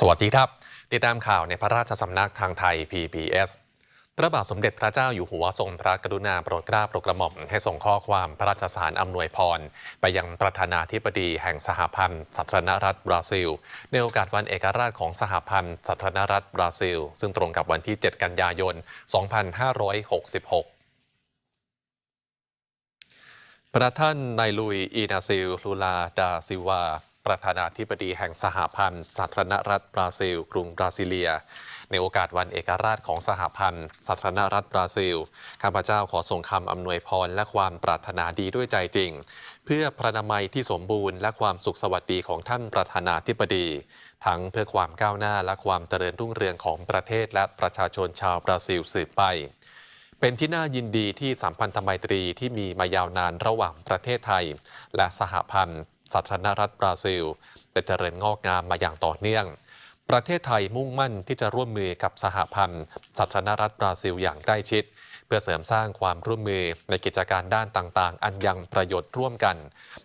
สวัสดีครับ ติดตามข่าวในพระราชสำนักทางไทย PBS พระบาทสมเด็จพระเจ้าอยู่หัวทรงพระกรุณาโปรดเกล้าโปรดกระหม่อมให้ส่งข้อความพระราชสารอำนวยพร ไปยังประธานาธิบดีแห่งสหพันธ์สาธารณรัฐบราซิล ในโอกาสวันเอกราชของสหพันธ์สาธารณรัฐบราซิล ซึ่งตรงกับวันที่ 7 กันยายน 2566ประท่านนายลุย อีนาซิลลูลา ดาซิวา ประธานาธิบดีแห่งสหพันธ์สาธารณรัฐบราซิล กรุงบราซิเลีย ในโอกาสวันเอกราชของสหพันธ์สาธารณรัฐบราซิล ข้าพเจ้าขอส่งคำอำนวยพรและความปรารถนาดีด้วยใจจริง เพื่อพระนามัยที่สมบูรณ์และความสุขสวัสดีของท่านประธานาธิบดี ทั้งเพื่อความก้าวหน้าและความเจริญรุ่งเรืองของประเทศและประชาชนชาวบราซิลสืบไปเป็นที่น่ายินดีที่สัมพันธไมตรีที่มีมายาวนานระหว่างประเทศไทย และสหพันธ์ สาธารณรัฐบราซิลได้เจริญงอกงามมาอย่างต่อเนื่อง ประเทศไทยมุ่งมั่นที่จะร่วมมือกับสหพันธ์สาธารณรัฐบราซิลอย่างใกล้ชิด เพื่อเสริมสร้างความร่วมมือในกิจการด้านต่างๆ อันยังประโยชน์ร่วมกัน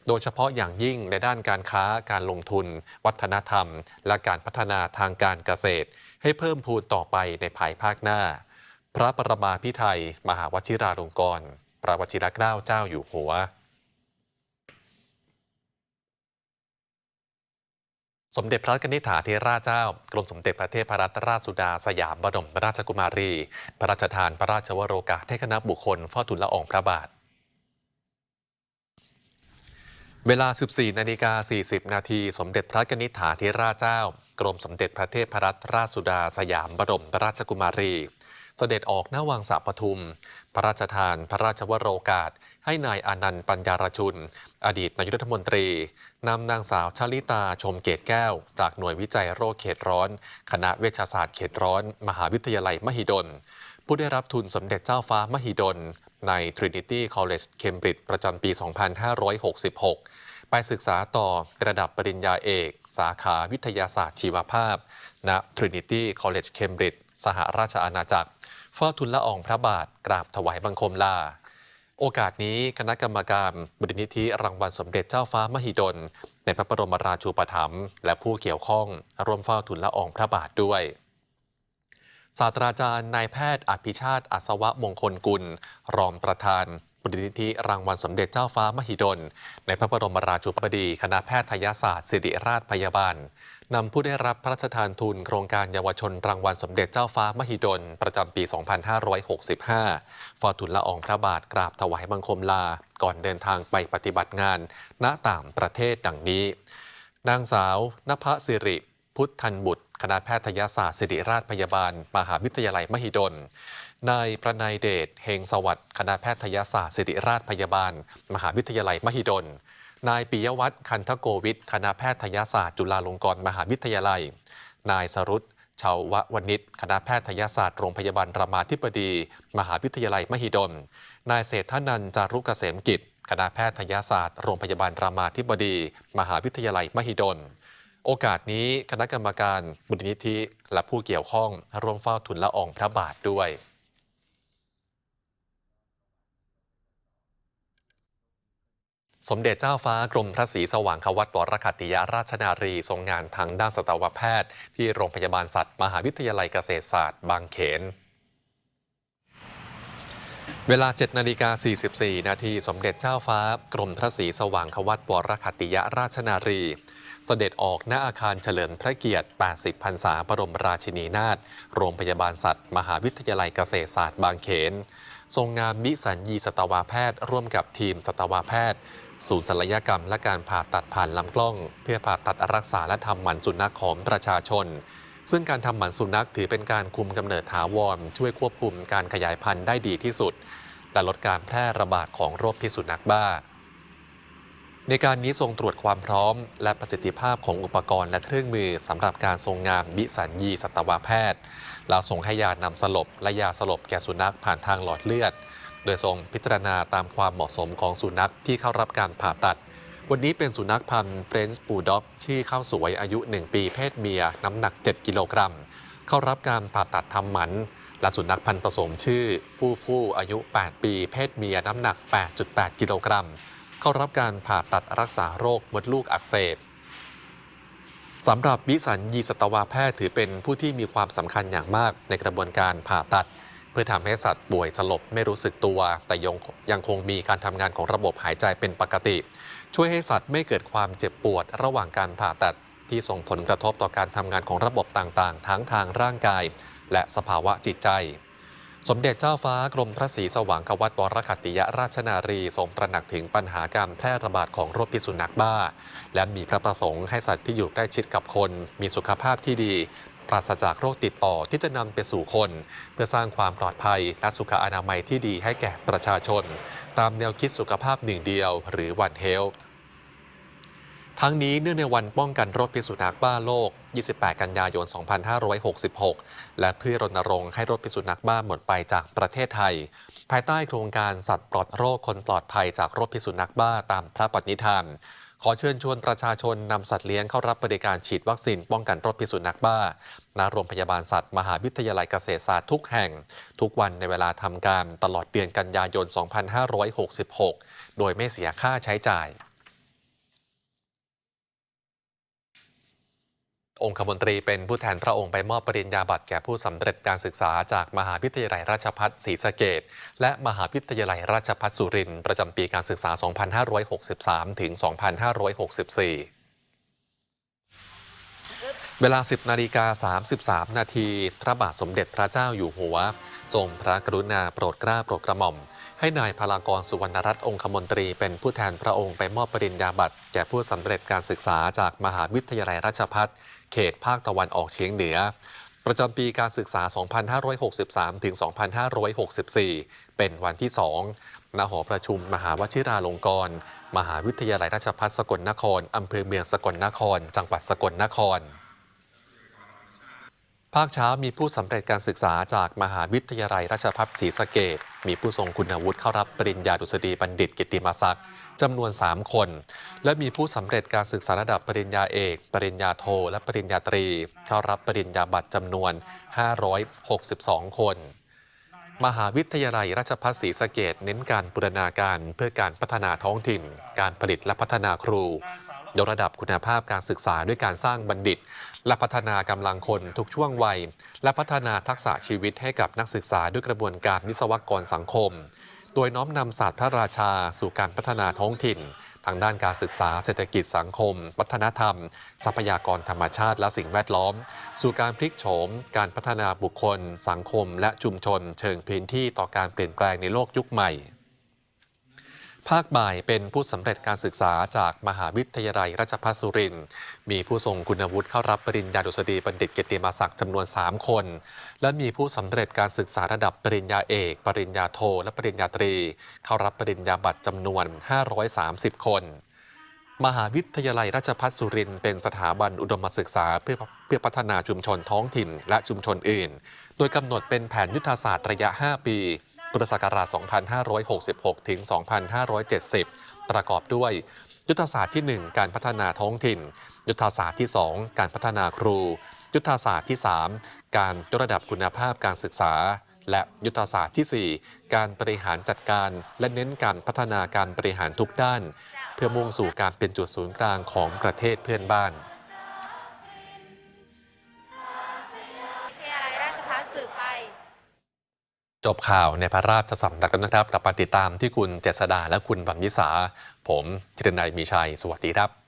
โดยเฉพาะอย่างยิ่งในด้านการค้าการลงทุน วัฒนธรรม และการพัฒนาทางการเกษตร ให้เพิ่มพูนต่อไปในภายภาคหน้า พระประมาพิไทย มหาวชิราลงกรณ์พระวชิรเกล้าเจ้าอยู่หัว สมเด็จพระนิธิถาธิราชเจ้ากรมสมเด็จพระเทพรัตนราชสุดาสยามบรมราชกุมารี พระราชทานพระราชวโรกาสให้คณะบุคคลเฝ้าทูลละอองพระบาท เวลา 14นาฬิกา40 นาทีสมเด็จพระนิธิถาธิราชเจ้า กรมสมเด็จพระเทพรัตนราชสุดาสยามบรมราชกุมารี เสด็จออกหน้าวังสาปทุม พระราชทานพระราชวโรกาส ให้นายอานันต์ปัญญารชุน อดีตนายรัฐมนตรีนำนางสาวชลิตาชมเกตแก้ว จากหน่วยวิจัยโรคเขตร้อน คณะเวชศาสตร์เขตร้อน มหาวิทยาลัยมหิดล ผู้ได้รับทุนสมเด็จเจ้าฟ้ามหิดล ใน Trinity College Cambridge ประจำปี 2566ไปศึกษาต่อระดับปริญญาเอก สาขาวิทยาศาสตร์ชีวภาพ ณ Trinity College Cambridge สหราชอาณาจักรเฝ้าทุนละอองพระบาทกราบถวายบังคมลา โอกาสนี้คณะกรรมการบรินิธิรางวัลสมเด็จเจ้าฟ้ามหิดล ในพระบรมราชูปถัมภ์และผู้เกี่ยวข้องร่วมเฝ้าทุนละอองพระบาทด้วยศาสตราจารย์นายแพทย์อภิชาติอัศวะมงคลกุล รองประธาน บรินิธิรางวัลสมเด็จเจ้าฟ้ามหิดล ในพระบรมราชูปดีคณะแพทยศาสตร์ศิริราชพยาบาลนำผู้ได้รับพระราชทานทุนโครงการเยาวชนรางวัลสมเด็จเจ้าฟ้ามหิดล ประจำปี 2565ฟอทุนละอองพระบาทกราบถวายบังคมลา ก่อนเดินทางไปปฏิบัติงาน ณต่างประเทศดังนี้ นางสาวนภสิริ พุทธันบุตร คณะแพทยศาสตร์ศิริราชพยาบาล มหาวิทยาลัยมหิดล นายประนายเดชเฮงสวัสดิ์คณะแพทยศาสตร์ศิริราชพยาบาล มหาวิทยาลัยมหิดล นายปิยวัฒน์คันทโกวิทคณะแพทยศาสตร์จุฬาลงกรณ์มหาวิทยาลัย นายสรุตชาววณิชคณะแพทยศาสตร์โรงพยาบาลรามาธิบดี มหาวิทยาลัยมหิดล นายเศรษฐนันจารุกเกษมกิจ คณะแพทยศาสตร์โรงพยาบาลรามาธิบดี มหาวิทยาลัยมหิดล โอกาสนี้คณะกรรมการบุญนิธิและผู้เกี่ยวข้องร่วมเฝ้าทุนละอองพระบาทด้วยสมเด็จเจ้าฟ้ากรมพระศรีสว่างควัตวรคัติยาราชนารี ทรงงานทางด้านสัตวแพทย์ ที่โรงพยาบาลสัตว์ มหาวิทยาลัยเกษตรศาสตร์บางเขน เวลา 7 นาฬิกา 44 นาที สมเด็จเจ้าฟ้ากรมพระศรีสว่างควัตวรคัติยาราชนารี เสด็จออกหน้าอาคารเฉลิมพระเกียรติ 80 พรรษาบรมราชินีนาถ โรงพยาบาลสัตว์ มหาวิทยาลัยเกษตรศาสตร์บางเขน ทรงงานมิสัญญีสัตวแพทย์ ร่วมกับทีมสัตวแพทย์ ศูนย์ศัลยกรรม และการผ่าตัดผ่านลำกล้อง เพื่อผ่าตัดรักษาและทำหมันสุนัขของประชาชน ซึ่งการทำหมันสุนัขถือเป็นการคุมกำเนิดถาวร ช่วยควบคุมการขยายพันธุ์ได้ดีที่สุด และลดการแพร่ระบาดของโรคพิษสุนัขบ้า ในการนี้ทรงตรวจความพร้อม และประสิทธิภาพของอุปกรณ์และเครื่องมือสำหรับการทรงงานบิสัญญีสัตวแพทย์แล้วส่งให้ยานำสลบและยาสลบแก่สุนัขผ่านทางหลอดเลือด โดยทรงพิจารณาตามความเหมาะสมของสุนัขที่เข้ารับการผ่าตัด วันนี้เป็นสุนัขพันธุ์เฟรนช์บูด็อกที่เข้าสวยอายุ 1 ปีเพศเมีย น้ำหนัก 7 กิโลกรัม เข้ารับการผ่าตัดทำหมัน และสุนัขพันธุ์ผสมชื่อฟู่ฟู่อายุ 8 ปี เพศเมียน้ำหนัก 8.8 กิโลกรัม เข้ารับการผ่าตัดรักษาโรคมดลูกอักเสบสำหรับวิสัญญีสัตวแพทย์ถือเป็นผู้ที่มีความสำคัญอย่างมากในกระบวนการผ่าตัด เพื่อทำให้สัตว์ป่วยสลบไม่รู้สึกตัว แต่ยังยังคงมีการทำงานของระบบหายใจเป็นปกติ ช่วยให้สัตว์ไม่เกิดความเจ็บปวดระหว่างการผ่าตัด ที่ส่งผลกระทบต่อการทำงานของระบบต่างๆ ทั้งทางร่างกาย และสภาวะจิตใจ สมเด็จเจ้าฟ้ากรมพระศรีสว่างควัตวรคัติยราชนารีทรงตระหนักถึงปัญหาการแพร่ระบาดของโรคพิษสุนัขบ้า และมีพระประสงค์ให้สัตว์ที่อยู่ใกล้ชิดกับคน มีสุขภาพที่ดี ปราศจากโรคติดต่อที่จะนำไปสู่คน เพื่อสร้างความปลอดภัยและสุขอนามัยที่ดีให้แก่ประชาชน ตามแนวคิดสุขภาพหนึ่งเดียว หรือ One Health ทั้ ทั้งนี้เนื่องในวันป้องกันโรคพิษสุนัขบ้าโลก 28 กันยายน 2566 และเพื่อรณรงค์ให้โรคพิษสุนัขบ้าหมดไปจากประเทศไทย ภายใต้โครงการสัตว์ปลอดโรคคนปลอดภัยจากโรคพิษสุนัขบ้าตามพระปณิธาน ขอเชิญชวนประชาชนนำสัตว์เลี้ยงเข้ารับบริการฉีดวัคซีนป้องกันโรคพิษสุนัขบ้าณโรงพยาบาลสัตว์มหาวิทยาลัยเกษตรศาสตร์ทุกแห่ง ทุกวันในเวลาทำการตลอดเดือนกันยายน 2566 โดยไม่เสียค่าใช้จ่าย องคมนตรีเป็นผู้แทนพระองค์ไปมอบปริญญาบัตรแก่ผู้สำเร็จการศึกษาจากมหาวิทยาลัยราชภัฏศรีสะเกดและมหาวิทยาลัยราชภัฏสุรินทร์ประจำปีการศึกษา 2563 ถึง 2564เวลา 10 นาฬิกา 33 นาที พระบาทสมเด็จพระเจ้าอยู่หัว ทรงพระกรุณาโปรดเกล้าโปรดกระหม่อม ให้นายพลากรสุวรรณรัตน์องคมนตรีเป็นผู้แทนพระองค์ไปมอบปริญญาบัตรแก่ผู้สำเร็จการศึกษาจากมหาวิทยาลัยราชภัฏเขตภาคตะวันออกเฉียงเหนือ ประจำปีการศึกษา 2563 ถึง 2564 เป็นวันที่ 2ณหอประชุมมหาวชิราลงกรณ์ มหาวิทยาลัยราชภัฏสกลนครอำเภอเมืองสกลนคร จังหวัดสกลนคร ภาคเช้ามีผู้สำเร็จการศึกษาจากมหาวิทยาลัยราชภัฏศรีสะเกดมีผู้ทรงคุณวุฒิเข้ารับปริญญาดุษฎีบัณฑิตกิติมศักดิ์จำนวน 3 คน และมีผู้สำเร็จการศึกษาระดับปริญญาเอก ปริญญาโท และปริญญาตรี เข้ารับปริญญาบัตรจำนวน 562 คน มหาวิทยาลัยราชภัฏศรีสะเกดเน้นการบูรณาการเพื่อการพัฒนาท้องถิ่น การผลิตและพัฒนาครู ยกระดับคุณภาพการศึกษาด้วยการสร้างบัณฑิต และพัฒนากำลังคนทุกช่วงวัย และพัฒนาทักษะชีวิตให้กับนักศึกษาด้วยกระบวนการวิศวกรสังคม โดยน้อมนำศาสตร์พระราชา สู่การพัฒนาท้องถิ่น ทางด้านการศึกษาเศรษฐกิจสังคม วัฒนธรรม ทรัพยากรธรรมชาติ และสิ่งแวดล้อม สู่การพลิกโฉม การพัฒนาบุคคล สังคม และชุมชน เชิงพื้นที่ต่อการเปลี่ยนแปลงในโลกยุคใหม่ ภาคบ่ายเป็นผู้สำเร็จการศึกษาจากมหาวิทยาลัยราชภัฏสุรินทร์มีผู้ทรงคุณวุฒิเข้ารับปริญญาดุษฎีบัณฑิตเกียรติมาศักดิ์จำนวน 3 คน และมีผู้สำเร็จการศึกษาระดับปริญญาเอก ปริญญาโท และปริญญาตรี เข้ารับปริญญาบัตรจำนวน 530 คน มหาวิทยาลัยราชภัฏสุรินทร์เป็นสถาบันอุดมศึกษาเพื่อเพื่อพัฒนาชุมชนท้องถิ่นและชุมชนอื่น โดยกำหนดเป็นแผนยุทธศาสตร์ระยะ 5 ปี พุทธศักราช 2566 ถึง 2570 ประกอบด้วย ยุทธศาสตร์ที่ 1 การพัฒนาท้องถิ่น ยุทธศาสตร์ที่ 2 การพัฒนาครู ยุทธศาสตร์ที่ 3 การยกระดับคุณภาพการศึกษา และยุทธศาสตร์ที่ 4 การบริหารจัดการ และเน้นการพัฒนาการบริหารทุกด้าน เพื่อมุ่งสู่การเป็นจุดศูนย์กลางของประเทศเพื่อนบ้าน จบข่าวในพระราชสำนักแล้วนะครับกลับมาติดตามที่คุณเจษดาและคุณบัมยิสา ผมจิรนัยมีชัย สวัสดีครับ